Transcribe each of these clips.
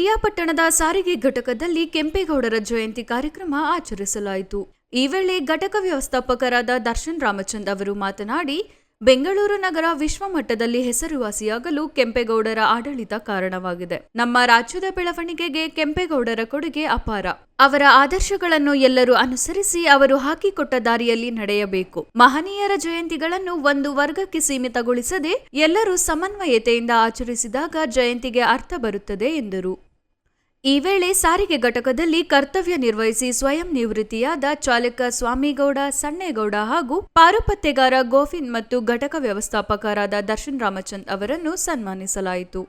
ಪಿರಿಯಾಪಟ್ಟಣದ ಸಾರಿಗೆ ಘಟಕದಲ್ಲಿ ಕೆಂಪೇಗೌಡರ ಜಯಂತಿ ಕಾರ್ಯಕ್ರಮ ಆಚರಿಸಲಾಯಿತು. ಈ ವೇಳೆ ಘಟಕ ವ್ಯವಸ್ಥಾಪಕರಾದ ದರ್ಶನ್ ರಾಮಚಂದ್ ಅವರು ಮಾತನಾಡಿ, ಬೆಂಗಳೂರು ನಗರ ವಿಶ್ವಮಟ್ಟದಲ್ಲಿ ಹೆಸರುವಾಸಿಯಾಗಲು ಕೆಂಪೇಗೌಡರ ಆಡಳಿತ ಕಾರಣವಾಗಿದೆ. ನಮ್ಮ ರಾಜ್ಯದ ಬೆಳವಣಿಗೆಗೆ ಕೆಂಪೇಗೌಡರ ಕೊಡುಗೆ ಅಪಾರ. ಅವರ ಆದರ್ಶಗಳನ್ನು ಎಲ್ಲರೂ ಅನುಸರಿಸಿ ಅವರು ಹಾಕಿಕೊಟ್ಟ ದಾರಿಯಲ್ಲಿ ನಡೆಯಬೇಕು. ಮಹನೀಯರ ಜಯಂತಿಗಳನ್ನು ಒಂದು ವರ್ಗಕ್ಕೆ ಸೀಮಿತಗೊಳಿಸದೆ ಎಲ್ಲರೂ ಸಮನ್ವಯತೆಯಿಂದ ಆಚರಿಸಿದಾಗ ಜಯಂತಿಗೆ ಅರ್ಥ ಬರುತ್ತದೆ ಎಂದರು. ಈ ವೇಳೆ ಸಾರಿಗೆ ಘಟಕದಲ್ಲಿ ಕರ್ತವ್ಯ ನಿರ್ವಹಿಸಿ ಸ್ವಯಂ ನಿವೃತ್ತಿಯಾದ ಚಾಲಕ ಸ್ವಾಮಿಗೌಡ, ಸಣ್ಣೇಗೌಡ ಹಾಗೂ ಪಾರುಪತ್ತೆಗಾರ ಗೋವಿಂದ್ ಮತ್ತು ಘಟಕ ವ್ಯವಸ್ಥಾಪಕರಾದ ದರ್ಶನ್ ರಾಮಚಂದ್ ಅವರನ್ನು ಸನ್ಮಾನಿಸಲಾಯಿತು.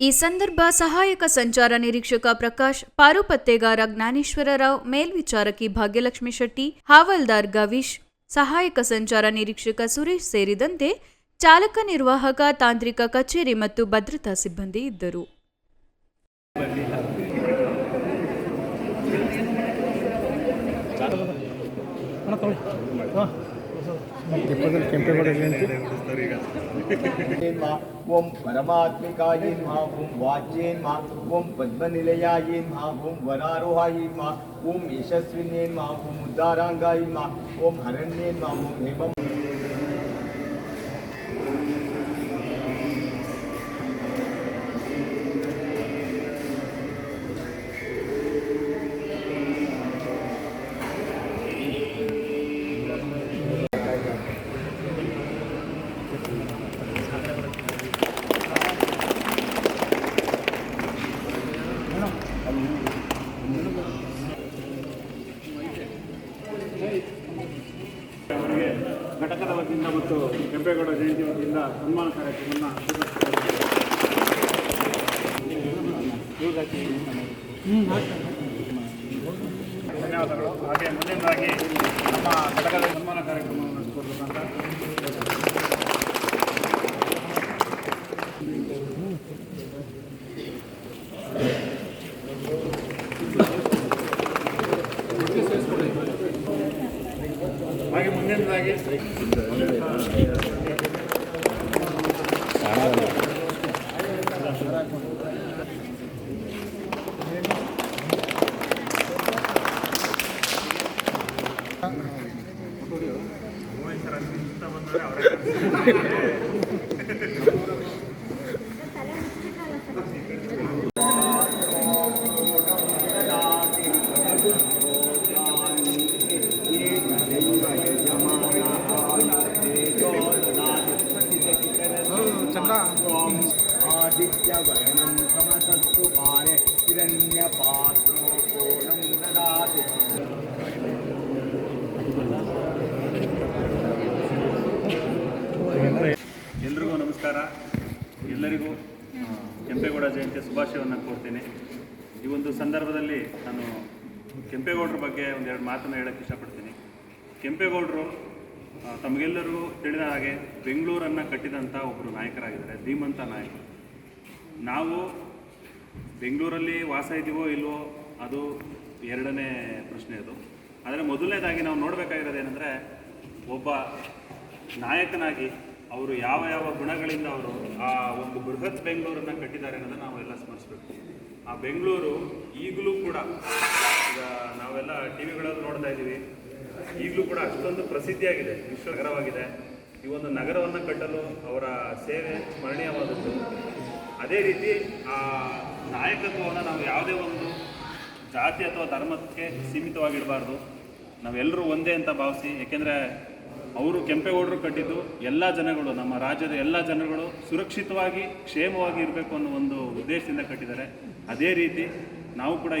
ಈ ಸಂದರ್ಭ ಸಹಾಯಕ ಸಂಚಾರ ನಿರೀಕ್ಷಕ ಪ್ರಕಾಶ್ ಪಾರುಪತ್ತೆಗಾರ ಜ್ಞಾನೇಶ್ವರರಾವ್, ಮೇಲ್ವಿಚಾರಕಿ ಭಾಗ್ಯಲಕ್ಷ್ಮಿ ಶೆಟ್ಟಿ, ಹಾವಲ್ದಾರ್ ಗವೀಶ್, ಸಹಾಯಕ ಸಂಚಾರ ನಿರೀಕ್ಷಕ ಸುರೇಶ್ ಸೇರಿದಂತೆ ಚಾಲಕ ನಿರ್ವಾಹಕ, ತಾಂತ್ರಿಕ ಕಚೇರಿ ಮತ್ತು ಭದ್ರತಾ ಸಿಬ್ಬಂದಿ ಇದ್ದರು. ಓಂ ಪರಮಾತ್ಮಿಕಾಯಿ ಮಾ ಓಂ ವಾಚ್ಯೇನ್ ಮಾ ಓಂ ಪದ್ಮನಿಲಯಾಯೇನ್ ಮಾ ಓಂ ವರಾರೋಹಾಯಿ ಮಾ ಓಂ ಯಶಸ್ವಿನೇನ್ ಮಾ ಓಂ ಉದ್ದಾರಾಂಗಾಯಿ ಮಾ ಓಂ ಹರಣ್ಯೇನ್ ಮಾ ಓಂ ಹೇಮಂ ಘಟಕದ ವತಿಯಿಂದ ಮತ್ತು ಕೆಂಪೇಗೌಡ ಜಯಂತಿ ವತಿಯಿಂದ ಸನ್ಮಾನ ಕಾರ್ಯಕ್ರಮವನ್ನು ಧನ್ಯವಾದಗಳು. ಹಾಗೆ ಮುಂದಿನದಾಗಿ ಅವರ ಹಿರಣ್ಯ ಎಲ್ರಿಗೂ ನಮಸ್ಕಾರ. ಎಲ್ಲರಿಗೂ ಕೆಂಪೇಗೌಡ ಜಯಂತಿ ಶುಭಾಶಯವನ್ನು ಕೋರ್ತೇನೆ. ಈ ಒಂದು ಸಂದರ್ಭದಲ್ಲಿ ನಾನು ಕೆಂಪೇಗೌಡರ ಬಗ್ಗೆ ಒಂದೆರಡು ಮಾತನ್ನು ಹೇಳೋಕ್ಕೆ ಇಷ್ಟಪಡ್ತೀನಿ. ಕೆಂಪೇಗೌಡರು ತಮಗೆಲ್ಲರಿಗೂ ತಿಳಿದ ಹಾಗೆ ಬೆಂಗಳೂರನ್ನು ಕಟ್ಟಿದಂಥ ಒಬ್ಬರು ನಾಯಕರಾಗಿದ್ದಾರೆ, ಧೀಮಂತ ನಾಯಕರು ನಾವು ಬೆಂಗಳೂರಲ್ಲಿ ವಾಸ ಇದ್ದೀವೋ ಇಲ್ವೋ ಅದು ಎರಡನೇ ಪ್ರಶ್ನೆ ಅದು. ಆದರೆ ಮೊದಲನೇದಾಗಿ ನಾವು ನೋಡಬೇಕಾಗಿರೋದೇನೆಂದರೆ ಒಬ್ಬ ನಾಯಕನಾಗಿ ಅವರು ಯಾವ ಯಾವ ಗುಣಗಳಿಂದ ಅವರು ಆ ಒಂದು ಬೃಹತ್ ಬೆಂಗಳೂರನ್ನು ಕಟ್ಟಿದ್ದಾರೆ ಅನ್ನೋದನ್ನು ನಾವೆಲ್ಲ ಸ್ಮರಿಸ್ಬೇಕು. ಆ ಬೆಂಗಳೂರು ಈಗಲೂ ಕೂಡ ಈಗ ನಾವೆಲ್ಲ ಟಿ ವಿಗಳಲ್ಲಿ ನೋಡ್ತಾ ಇದ್ದೀವಿ. ಈಗಲೂ ಕೂಡ ಅಷ್ಟೊಂದು ಪ್ರಸಿದ್ಧಿಯಾಗಿದೆ ವಿಶ್ವ ನಗರವಾಗಿದೆ ಈ ಒಂದು ನಗರವನ್ನು ಕಟ್ಟಲು ಅವರ ಸೇವೆ ಸ್ಮರಣೀಯವಾದದ್ದು. ಅದೇ ರೀತಿ, ಆ ನಾಯಕತ್ವವನ್ನು ನಾವು ಯಾವುದೇ ಒಂದು ಜಾತಿ ಅಥವಾ ಧರ್ಮಕ್ಕೆ ಸೀಮಿತವಾಗಿಡಬಾರ್ದು. ನಾವೆಲ್ಲರೂ ಒಂದೇ ಅಂತ ಭಾವಿಸಿ, ಏಕೆಂದರೆ ಅವರು ಕೆಂಪೇಗೌಡರು ಕಟ್ಟಿದ್ದು ಎಲ್ಲ ಜನಗಳು, ನಮ್ಮ ರಾಜ್ಯದ ಎಲ್ಲ ಜನಗಳು ಸುರಕ್ಷಿತವಾಗಿ, ಕ್ಷೇಮವಾಗಿ ಇರಬೇಕು ಅನ್ನೋ ಒಂದು ಉದ್ದೇಶದಿಂದ ಕಟ್ಟಿದ್ದಾರೆ. ಅದೇ ರೀತಿ, ನಾವು ಕೂಡ